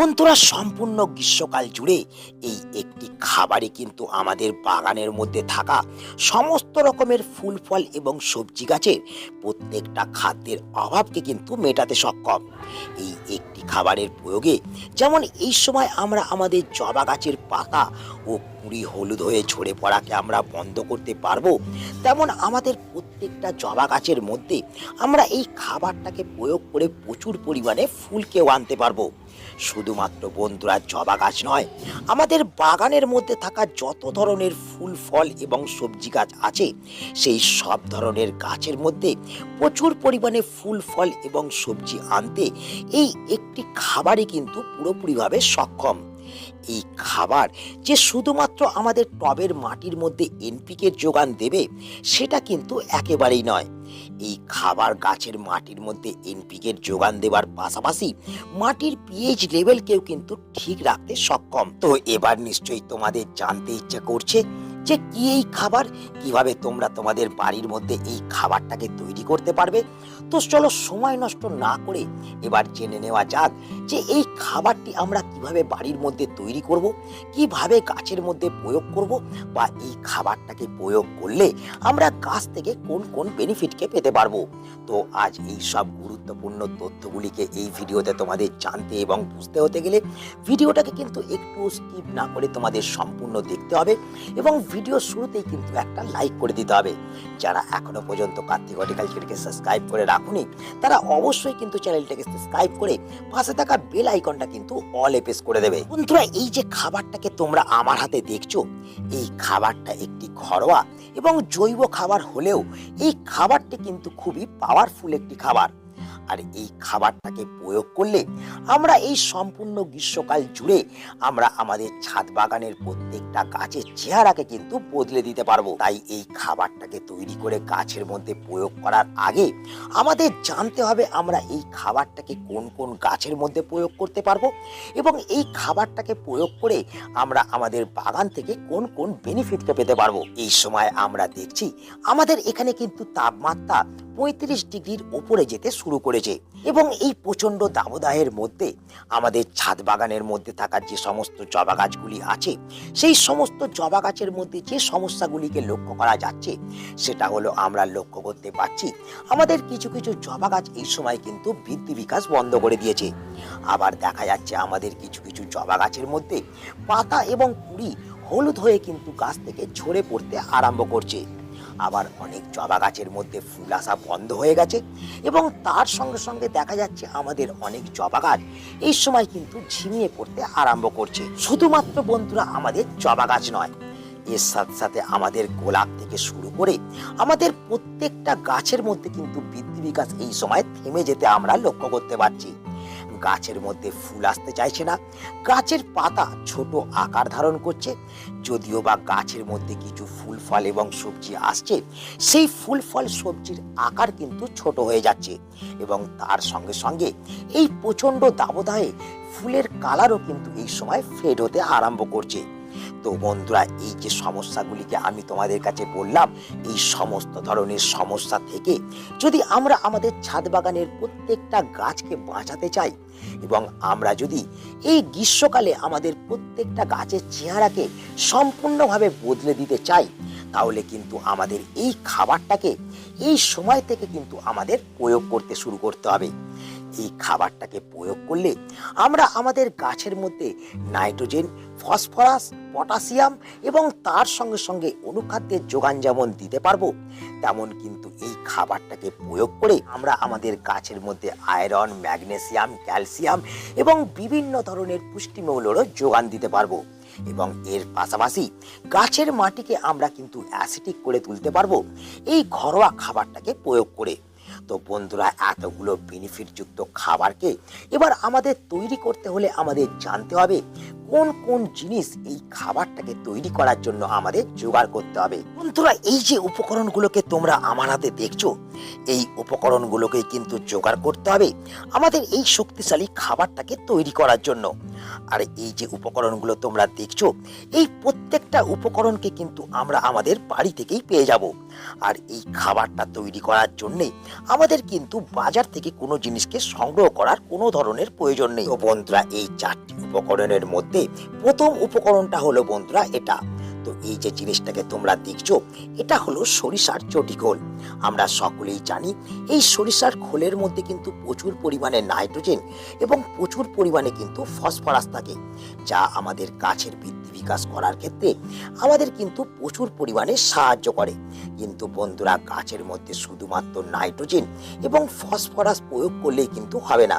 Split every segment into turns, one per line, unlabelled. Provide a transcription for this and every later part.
বন্ধুরা, সম্পূর্ণ গ্রীষ্মকাল জুড়ে এই একটি খাবারই কিন্তু আমাদের বাগানের মধ্যে থাকা সমস্ত রকমের ফুল, ফল এবং সবজি গাছের প্রত্যেকটা খাদ্যের অভাবকে কিন্তু মেটাতে সক্ষম। এই একটি খাবারের প্রয়োগে যেমন এই সময় আমরা আমাদের জবা গাছের পাতা ও কুড়ি হলুদ হয়ে ঝরে পড়াকে আমরা বন্ধ করতে পারব, তেমন আমাদের প্রত্যেকটা জবা গাছের মধ্যে আমরা এই খাবারটাকে প্রয়োগ করে প্রচুর পরিমাণে ফুলকেও আনতে পারব। শুধুমাত্র বন্ধুরা জবা গাছ নয়, আমাদের বাগানের মধ্যে থাকা যত ধরনের ফুল, ফল এবং সবজি গাছ আছে, সেই সব ধরনের গাছের মধ্যে প্রচুর পরিমাণে ফুল, ফল এবং সবজি আনতে এই একটি খাবারই কিন্তু পুরোপুরিভাবে সক্ষম। এই খাবার যে শুধুমাত্র আমাদের টবের মাটির মধ্যে এনপিকের যোগান দেবে, সেটা কিন্তু একেবারেই নয়। এই খাবার গাছের মাটির মধ্যে এনপিকের যোগান দেওয়ার পাশাপাশি মাটির পিএইচ লেভেলকেও কিন্তু ঠিক রাখতে সক্ষম। তো এবার নিশ্চয়ই তোমাদের জানতে ইচ্ছা করছে যে কি এই খাবার? কীভাবে তোমরা তোমাদের বাড়ির মধ্যে এই খাবারটাকে তৈরি করতে পারবে? তো চলো সময় নষ্ট না করে এবার জেনে নেওয়া যাক যে এই খাবারটি আমরা কীভাবে বাড়ির মধ্যে তৈরি করব? কীভাবে গাছের মধ্যে প্রয়োগ করব? বা এই খাবারটাকে প্রয়োগ করলে আমরা গাছ থেকে কোন কোন বেনিফিটকে পেতে পারব? তো আজ এই সব গুরুত্বপূর্ণ তথ্যগুলিকে এই ভিডিওতে তোমাদের জানতে এবং বুঝতে হতে গেলে ভিডিওটাকে কিন্তু একটু স্কিপ না করে তোমাদের সম্পূর্ণ দেখতে হবে এবং ভিডিও শুরুতেই কিন্তু একটা লাইক করে দিতে হবে। যারা এখনও পর্যন্ত কার্তিক হর্টিকালচারকে সাবস্ক্রাইব করে রাখুনি, তারা অবশ্যই কিন্তু চ্যানেলটাকে সাবস্ক্রাইব করে পাশে থাকা বেল আইকনটা কিন্তু অল এপেস করে দেবে। বন্ধুরা, এই যে খাবারটাকে তোমরা আমার হাতে দেখছ, এই খাবারটা একটি ঘরোয়া এবং জৈব খাবার হলেও এই খাবারটি কিন্তু খুবই পাওয়ারফুল একটি খাবার। আর এই খাবারটাকে প্রয়োগ করলে আমরা এই সম্পূর্ণ গ্রীষ্মকাল জুড়ে আমরা আমাদের ছাদ বাগানের প্রত্যেকটা গাছের চেহারাকে কিন্তু বদলে দিতে পারব। তাই এই খাবারটাকে তৈরি করে গাছের মধ্যে প্রয়োগ করার আগে আমাদের জানতে হবে আমরা এই খাবারটাকে কোন কোন গাছের মধ্যে প্রয়োগ করতে পারব এবং এই খাবারটাকে প্রয়োগ করে আমরা আমাদের বাগান থেকে কোন কোন বেনিফিটকে পেতে পারব। এই সময় আমরা দেখছি আমাদের এখানে কিন্তু তাপমাত্রা পঁয়ত্রিশ ডিগ্রির ওপরে যেতে শুরু করেছে এবং এই প্রচণ্ড দাবদাহের মধ্যে, আমাদের ছাদ বাগানের মধ্যে থাকা যে সমস্ত জবা গাছগুলি আছে, সেই সমস্ত জবা গাছের মধ্যে যে সমস্যাগুলিকে লক্ষ্য করা যাচ্ছে, সেটা হলো আমরা লক্ষ্য করতে পারছি, আমাদের কিছু কিছু জবা গাছ এই সময় কিন্তু বৃদ্ধি বিকাশ বন্ধ করে দিয়েছে। আবার দেখা যাচ্ছে আমাদের কিছু কিছু জবা গাছের মধ্যে পাতা এবং কুড়ি হলুদ হয়ে কিন্তু গাছ থেকে ঝরে পড়তে আরম্ভ করছে। আবার অনেক জবা গাছের মধ্যে ফুল আসা বন্ধ হয়ে গেছে এবং তার সঙ্গে সঙ্গে দেখা যাচ্ছে আমাদের অনেক জবা গাছ এই সময় কিন্তু ঝিমিয়ে পড়তে আরম্ভ করছে। শুধুমাত্র বন্ধুরা আমাদের জবা গাছ নয়, এর সাথে সাথে আমাদের গোলাপ থেকে শুরু করে আমাদের প্রত্যেকটা গাছের মধ্যে কিন্তু বৃদ্ধি বিকাশ এই সময় থেমে যেতে আমরা লক্ষ্য করতে পারছি। গাছের মধ্যে ফুল আসতে চাইছে না। গাছের পাতা ছোট আকার ধারণ করছে। যদিও বা গাছের মধ্যে কিছু ফুল ফল এবং সবজি আসছে, সেই ফুল ফল সবজির আকার কিন্তু ছোট হয়ে যাচ্ছে এবং তার সঙ্গে সঙ্গে এই প্রচণ্ড দাবদাহে ফুলের কালারও কিন্তু এই সময় ফেড হতে আরম্ভ করছে। তো বন্ধুরা, এই যে সমস্যাগুলিকে আমি তোমাদের কাছে বললাম, এই সমস্ত ধরনের সমস্যা থেকে যদি আমরা আমাদের ছাদ বাগানের প্রত্যেকটা গাছকে বাঁচাতে চাই এবং আমরা যদি এই গ্রীষ্মকালে আমাদের প্রত্যেকটা গাছের চেহারাকে সম্পূর্ণভাবে বদলে দিতে চাই, তাহলে কিন্তু আমাদের এই খাবারটাকে এই সময় থেকে কিন্তু আমাদের প্রয়োগ করতে শুরু করতে হবে। এই খাবারটাকে প্রয়োগ করলে আমরা আমাদের গাছের মধ্যে নাইট্রোজেন, ফসফরাস, পটাশিয়াম এবং তার সঙ্গে সঙ্গে অনুখাদ্যের যোগান যেমন দিতে পারব, তেমন কিন্তু এই খাবারটাকে প্রয়োগ করে আমরা আমাদের গাছের মধ্যে আয়রন, ম্যাগনেসিয়াম, ক্যালসিয়াম এবং বিভিন্ন ধরনের পুষ্টিমৌলেরও যোগান দিতে পারব এবং এর পাশাপাশি গাছের মাটিকে আমরা কিন্তু অ্যাসিটিক করে তুলতে পারব। এই ঘরোয়া খাবারটাকে প্রয়োগ করে তো বন্ধুরা, এতগুলো বেনিফিটযুক্ত খাবারকে এবার আমাদের তৈরি করতে হলে আমাদের জানতে হবে কোন কোন জিনিস এই খাবারটাকে তৈরি করার জন্য আমাদের জোগাড় করতে হবে। বন্ধুরা, এই যে উপকরণগুলোকে তোমরা আমার হাতে দেখছ এই উপকরণগুলোকে কিন্তু জোগাড় করতে হবে আমাদের এই শক্তিশালী খাবারটাকে তৈরি করার জন্য। আর এই যে উপকরণগুলো তোমরা দেখছ, এই প্রত্যেকটা উপকরণকে কিন্তু আমরা আমাদের বাড়ি থেকেই পেয়ে যাব। আর এই খাবারটা তৈরি করার জন্যে আমাদের কিন্তু বাজার থেকে কোনো জিনিসকে সংগ্রহ করার কোনো ধরনের প্রয়োজন নেই। বন্ধুরা, এই চারটি উপকরণের মধ্যে প্রথম উপকরণটা হলো বন্ধুরা এটা। তো এই যে জিনিসটাকে তোমরা দেখছ, এটা হলো সরিষার চটিখোল আমরা সকলেই জানি, এই সরিষার খোলের মধ্যে কিন্তু প্রচুর পরিমাণে নাইট্রোজেন এবং প্রচুর পরিমাণে কিন্তু ফসফরাস থাকে, যা আমাদের গাছের বৃদ্ধি বিকাশ করার ক্ষেত্রে আমাদের কিন্তু প্রচুর পরিমাণে সাহায্য করে। কিন্তু বন্ধুরা, গাছের মধ্যে শুধুমাত্র নাইট্রোজেন এবং ফসফরাস প্রয়োগ করলেই কিন্তু হবে না।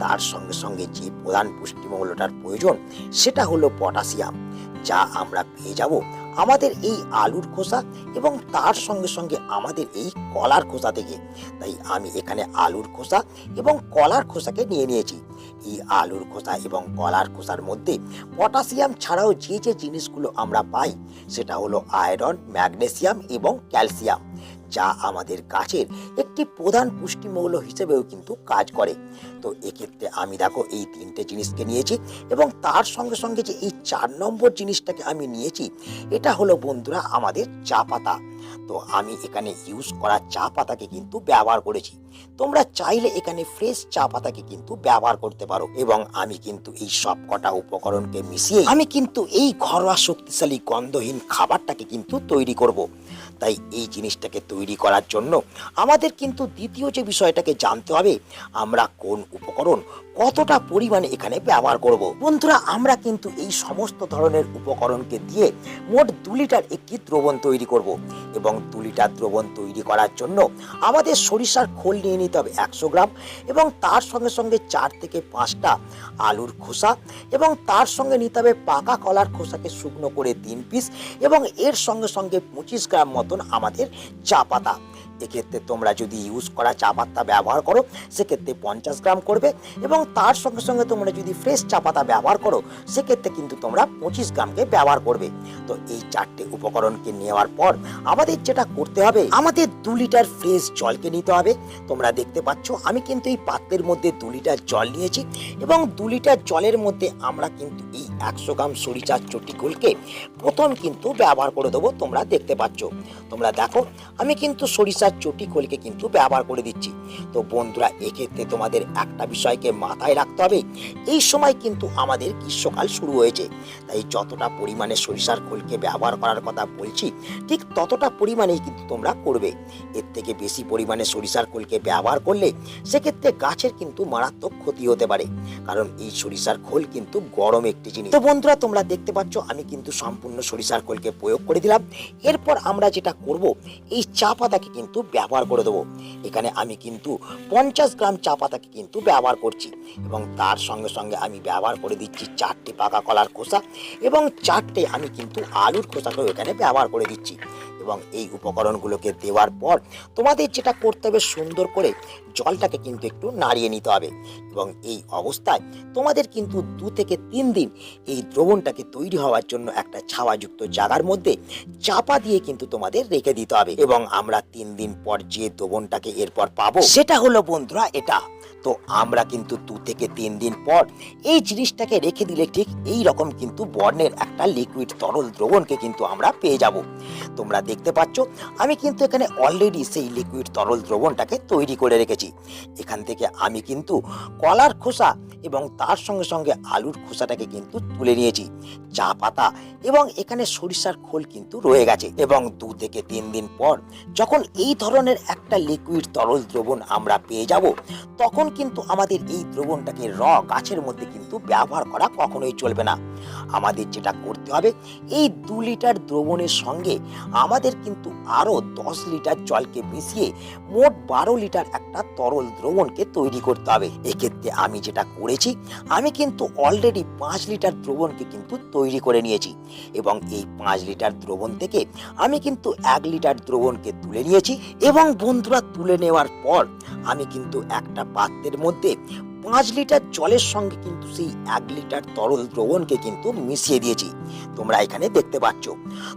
তার সঙ্গে সঙ্গে যে প্রধান পুষ্টিমূল্যটার প্রয়োজন, সেটা হলো পটাশিয়াম। যা আমরা পেয়ে যাব আমাদের এই আলুর খোসা এবং তার সঙ্গে সঙ্গে আমাদের এই কলার খোসা থেকে। তাই আমি এখানে আলুর খোসা এবং কলার খোসাকে নিয়ে নিয়েছি। এই আলুর খোসা এবং কলার খোসার মধ্যে পটাশিয়াম ছাড়াও যে যে জিনিসগুলো আমরা পাই, সেটা হলো আয়রন, ম্যাগনেসিয়াম এবং ক্যালসিয়াম। যা আমাদের গাছের একটি প্রধান পুষ্টিমৌল হিসেবেও কিন্তু কাজ করে। তো এক্ষেত্রে আমি দেখো এই তিনটে জিনিসকে নিয়েছি এবং তার সঙ্গে সঙ্গে যে এই চার নম্বর জিনিসটাকে আমি নিয়েছি, এটা হলো বন্ধুরা আমাদের চা পাতা। তো আমি এখানে ইউজ করা চা পাতাকে কিন্তু ব্যবহার করেছি। তোমরা চাইলে এখানে ফ্রেশ চা পাতাকে কিন্তু ব্যবহার করতে পারো এবং আমি কিন্তু এই সব কটা উপকরণকে মিশিয়ে আমি কিন্তু এই ঘরোয়া শক্তিশালী গন্ধহীন খাবারটাকে কিন্তু তৈরি করব। তাই এই জিনিসটাকে তৈরি করার জন্য আমাদের কিন্তু দ্বিতীয় যে বিষয়টাকে জানতে হবে, আমরা কোন উপকরণ কতটা পরিমাণে এখানে ব্যবহার করব। বন্ধুরা, আমরা কিন্তু এই সমস্ত ধরনের উপকরণকে দিয়ে মোট দু লিটার একটি দ্রবণ তৈরি করব এবং দু লিটার দ্রবণ তৈরি করার জন্য আমাদের সরিষার খোল নিয়ে নিতে হবে একশো গ্রাম এবং তার সঙ্গে সঙ্গে চার থেকে পাঁচটা আলুর খোসা এবং তার সঙ্গে নিতে হবে পাকা কলার খোসাকে শুকনো করে তিন পিস এবং এর সঙ্গে সঙ্গে পঁচিশ গ্রাম মতন আমাদের চা পাতা। এক্ষেত্রে তোমরা যদি ইউজ করা চা পাতা ব্যবহার করো, সেক্ষেত্রে পঞ্চাশ গ্রাম করবে এবং তার সঙ্গে সঙ্গে তোমরা যদি ফ্রেশ চা পাতা ব্যবহার করো, সেক্ষেত্রে কিন্তু তোমরা পঁচিশ গ্রামকে ব্যবহার করবে। তো এই চারটে উপকরণকে নেওয়ার পর আমাদের যেটা করতে হবে, আমাদের দু লিটার ফ্রেশ জলকে নিতে হবে। তোমরা দেখতে পাচ্ছ, আমি কিন্তু এই পাত্রের মধ্যে দু লিটার জল নিয়েছি এবং দু লিটার জলের মধ্যে আমরা কিন্তু এই একশো গ্রাম সরিষার চটিগুলকে প্রথম কিন্তু ব্যবহার করে দেবো তোমরা দেখতে পাচ্ছ। তোমরা দেখো, আমি কিন্তু সরিষার চটি খোলকে কিন্তু ব্যবহার করে দিচ্ছি। তো বন্ধুরা, এক্ষেত্রে তোমাদের একটা বিষয়কে মাথায় রাখতে হবে। এই সময় কিন্তু আমাদের গ্রীষ্মকাল শুরু হয়েছে। তাই যতটা পরিমাণে সরিষার খোলকে ব্যবহার করার কথা বলছি, ঠিক ততটা পরিমাণেই কিন্তু তোমরা করবে। এর থেকে বেশি পরিমাণে সরিষার খোলকে ব্যবহার করলে সেক্ষেত্রে গাছের কিন্তু মারাত্মক ক্ষতি হতে পারে। কারণ এই সরিষার খোল কিন্তু গরম একটি জিনিস। তো বন্ধুরা, তোমরা দেখতে পাচ্ছ, আমি কিন্তু সম্পূর্ণ সরিষার কোলকে প্রয়োগ করে দিলাম। এরপর আমরা যেটা করব, এই চা পাতাকে কিন্তু ব্যবহার করে দেবো। এখানে আমি কিন্তু পঞ্চাশ গ্রাম চা পাতাকে কিন্তু ব্যবহার করছি এবং তার সঙ্গে সঙ্গে আমি ব্যবহার করে দিচ্ছি চারটে পাকা কলার খোসা এবং চারটে আমি কিন্তু আলুর খোসাকেও এখানে ব্যবহার করে দিচ্ছি। এবং এই উপকরণগুলোকে দেওয়ার পর তোমাদের যেটা করতে হবে সুন্দর করে জলটাকে কিন্তু একটু নাড়িয়ে নিতে হবে। এবং এই অবস্থায় তোমাদের কিন্তু দু থেকে তিন দিন এই দ্রবণটাকে তৈরি হওয়ার জন্য একটা ছাওয়াযুক্ত জায়গার মধ্যে চাপা দিয়ে কিন্তু তোমাদের রেখে দিতে হবে। এবং আমরা তিন দিন পর যে দ্রবণটাকে এরপর পাবো, সেটা হলো বন্ধুরা এটা। তো আমরা কিন্তু দু থেকে তিন দিন পর এই জিনিসটাকে রেখে দিলে ঠিক এই রকম কিন্তু বর্ণের একটা লিকুইড তরল দ্রবণকে কিন্তু আমরা পেয়ে যাব। তোমরা দেখতে পাচ্ছ, আমি কিন্তু এখানে অলরেডি সেই লিকুইড তরল দ্রবণটাকে তৈরি করে রেখেছি। এখান থেকে আমি কিন্তু কলার খোসা এবং তার সঙ্গে সঙ্গে আলুর খোসাটাকে কিন্তু তুলে নিয়েছি, চা পাতা এবং এখানে সরিষার খোল কিন্তু রয়ে গেছে। এবং দু থেকে তিন দিন পর যখন এই ধরনের একটা লিকুইড তরল দ্রবণ আমরা পেয়ে যাব, তখন কিন্তু আমাদের এই দ্রবণটাকে র গাছের মধ্যে কিন্তু ব্যবহার করা কখনোই চলবে না। আমাদের যেটা করতে হবে, এই দু লিটার দ্রবণের সঙ্গে আমাদের কিন্তু আরও দশ লিটার জলকে মিশিয়ে মোট বারো লিটার একটা তরল দ্রবণকে তৈরি করতে হবে। এক্ষেত্রে আমি যেটা করেছি, আমি কিন্তু অলরেডি পাঁচ লিটার দ্রবণকে কিন্তু তৈরি করে নিয়েছি এবং এই পাঁচ লিটার দ্রবণ থেকে আমি কিন্তু এক লিটার দ্রবণকে তুলে নিয়েছি এবং বন্ধুরা, তুলে নেওয়ার পর আমি কিন্তু একটা পাত্রের মধ্যে পাঁচ লিটার জলের সঙ্গে কিন্তু সেই এক লিটার তরল দ্রবণকে কিন্তু মিশিয়ে দিয়েছি। তোমরা এখানে দেখতে পাচ্ছ।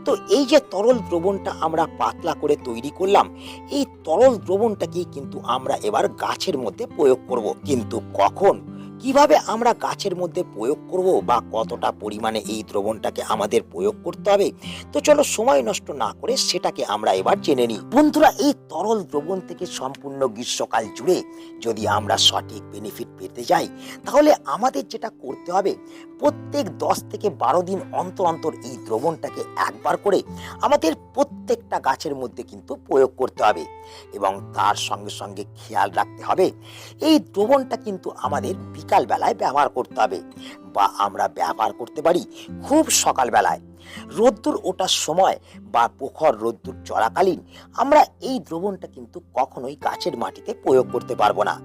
তো এই যে তরল দ্রবণটা আমরা পাতলা করে তৈরি করলাম, এই তরল দ্রবণটাকেই কিন্তু আমরা এবার গাছের মধ্যে প্রয়োগ করব। কিন্তু কখন? কীভাবে আমরা গাছের মধ্যে প্রয়োগ করব বা কতটা পরিমাণে এই দ্রবণটাকে আমাদের প্রয়োগ করতে হবে? তো চলো সময় নষ্ট না করে সেটাকে আমরা এবার জেনে নিই। বন্ধুরা, এই তরল দ্রবণ থেকে সম্পূর্ণ গ্রীষ্মকাল জুড়ে যদি আমরা সঠিক বেনিফিট পেতে যাই, তাহলে আমাদের যেটা করতে হবে, প্রত্যেক দশ থেকে বারো দিন অন্তর অন্তর এই দ্রবণটাকে একবার করে আমাদের প্রত্যেকটা গাছের মধ্যে কিন্তু প্রয়োগ করতে হবে এবং তার সঙ্গে সঙ্গে খেয়াল রাখতে হবে, এই দ্রবণটা কিন্তু আমাদের বিকাল বেলায় ব্যবহার করতে হবে বা আমরা ব্যবহার করতে পারি খুব সকালবেলায়। রোদ্দুর ওঠার সময় বা প্রখর রোদ্দুর চলাকালীন আমরা এই দ্রবণটা কিন্তু কখনোই গাছের মাটিতে প্রয়োগ করতে পারব না।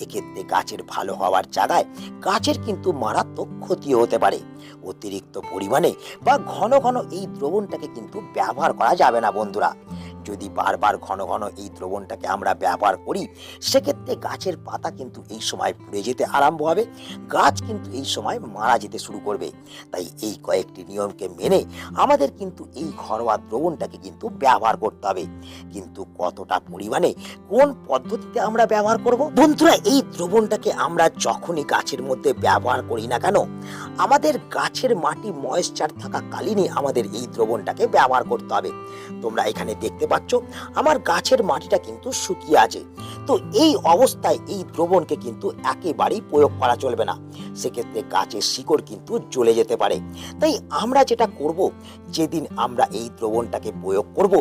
এক্ষেত্রে গাছের ভালো হওয়ার জায়গায় গাছের কিন্তু মারাত্মক ক্ষতি হতে পারে। অতিরিক্ত পরিমাণে বা ঘন ঘন এই দ্রবণটাকে কিন্তু ব্যবহার করা যাবে না বন্ধুরা। যদি বারবার ঘন ঘন এই দ্রবণটাকে আমরা ব্যবহার করি, সেক্ষেত্রে গাছের পাতা কিন্তু এই সময় পুড়ে যেতে আরম্ভ হবে। গাছ কিন্তু এই সময় মারা যেতে শুরু করবে। তাই এই কয়েকটি নিয়মকে মেনে আমাদের কিন্তু এই ঘরোয়া দ্রবণটাকে কিন্তু ব্যবহার করতে হবে। কিন্তু কতটা পরিমাণে, কোন পদ্ধতিতে আমরা ব্যবহার করব? বন্ধুরা, এই দ্রবণটাকে আমরা যখনই গাছের মধ্যে ব্যবহার করি না কেন, আমাদের গাছের মাটি ময়েশ্চার থাকা কালীনই আমাদের এই দ্রবণটাকে ব্যবহার করতে হবে। তোমরা এখানে দেখতে পাচ্ছ, আমার গাছের মাটিটা কিন্তু শুকিয়ে আছে। তো এই অবস্থায় এই দ্রবণকে কিন্তু একেবারেই প্রয়োগ করা চলবে না। সেক্ষেত্রে গাছের শিকড় কিন্তু জ্বলে যেতে পারে। তাই আমরা যেটা করব যেদিন আমরা এই দ্রবণটাকে প্রয়োগ করব,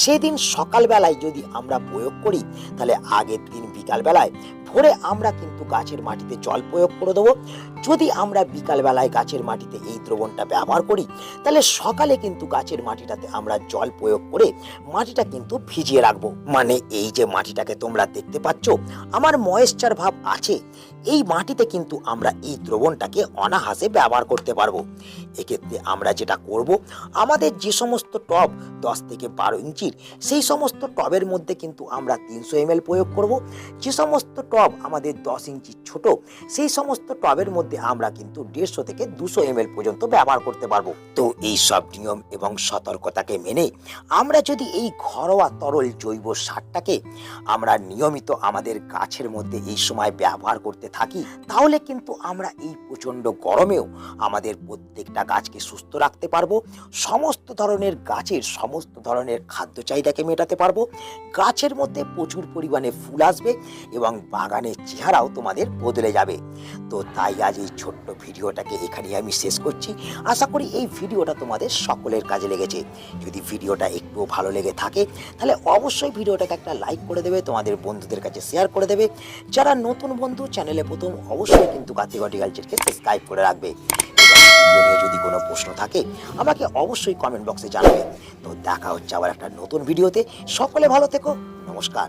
সেদিন সকালবেলায় যদি আমরা প্রয়োগ করি, তাহলে আগের দিন বিকালবেলায় ভোরে আমরা কিন্তু গাছের মাটিতে জল প্রয়োগ করে দেবো। যদি আমরা বিকালবেলায় গাছের মাটিতে এই দ্রবণটা ব্যবহার করি, তাহলে সকালে কিন্তু গাছের মাটিটাতে আমরা জল প্রয়োগ করে মাটিটা কিন্তু ভিজিয়ে রাখব। মানে এই যে মাটিটাকে তোমরা দেখতে পাচ্ছ, আমার ময়েশ্চার ভাব আছে, এই মাটিতে কিন্তু আমরা এই দ্রবণটাকে অনাহাসে ব্যবহার করতে পারব। এক্ষেত্রে আমরা যেটা করব, আমাদের যে সমস্ত টব দশ থেকে বারো ইঞ্চির, সেই সমস্ত টবের মধ্যে কিন্তু আমরা তিনশো এম প্রয়োগ করব। যে সমস্ত টব আমাদের দশ ইঞ্চি ছোট, সেই সমস্ত টবের মধ্যে আমরা কিন্তু দেড়শো থেকে দুশো এম পর্যন্ত ব্যবহার করতে পারব। তো এই সব নিয়ম এবং সতর্কতাকে মেনে আমরা যদি এই ঘরোয়া তরল জৈব সারটাকে আমরা নিয়মিত আমাদের গাছের মধ্যে এই সময় ব্যবহার করতে থাকি, তাহলে কিন্তু আমরা এই প্রচণ্ড গরমেও আমাদের প্রত্যেকটা গাছকে সুস্থ রাখতে পারব, সমস্ত ধরনের গাছের সমস্ত ধরনের খাদ্য চাহিদাকে মেটাতে পারব, গাছের মধ্যে প্রচুর পরিমাণে ফুল আসবে এবং বাগানের চেহারাও তোমাদের বদলে যাবে। তো তাই আজ এই ছোট্ট ভিডিওটাকে এখানেই আমি শেষ করছি। আশা করি এই ভিডিওটা তোমাদের সকলের কাজে লেগেছে। যদি ভিডিওটা একটুও ভালো লেগে থাকে, তাহলে অবশ্যই ভিডিওটাকে একটা লাইক করে দেবে, তোমাদের বন্ধুদের কাছে শেয়ার করে দেবে। যারা নতুন বন্ধু, চ্যানেলে প্রথম, অবশ্যই কিন্তু কাতিগটি কালচারকে সাবস্ক্রাইব করে রাখবে। যদি কোনো প্রশ্ন থাকে, আমাকে অবশ্যই কমেন্ট বক্সে জানাবে। তো দেখা হচ্ছে আবার একটা নতুন ভিডিওতে। সকলে ভালো থেকো, নমস্কার।